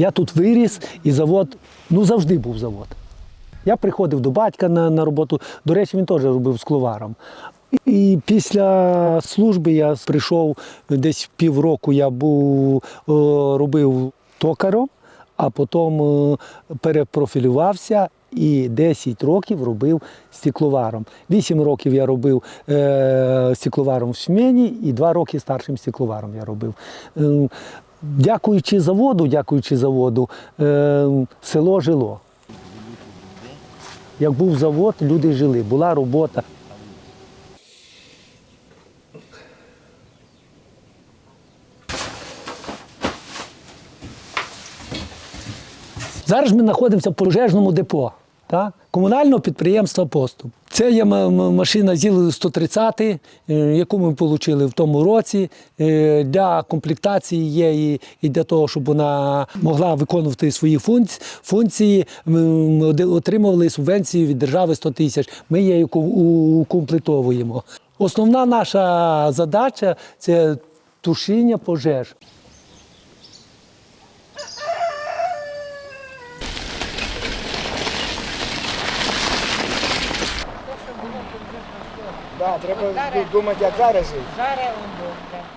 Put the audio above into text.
Я тут виріс, і завод, ну завжди був завод. Я приходив до батька на, на роботу. До речі, він теж робив скловаром. І після служби я прийшов десь півроку, я був, робив токаром, а потім е, перепрофілювався і 10 років робив стекловаром. 8 років я робив е, стекловаром в Смені і 2 роки старшим стекловаром я робив. Е, Дякуючи заводу, дякуючи заводу, е, село жило. Як був завод, люди жили, була робота. Зараз ми знаходимося в пожежному депо так? комунального підприємства Поступ. Це є машина ЗІЛ 130, е, яку ми отримали в тому році. Е, Для комплектації є і, для того, щоб вона могла виконувати свої функції. Ми отримували субвенцію від держави 100 тисяч. Ми її укомплектовуємо. Основна наша задача це тушіння пожеж. Да, треба думати, як зараз жити. Зараз он добре.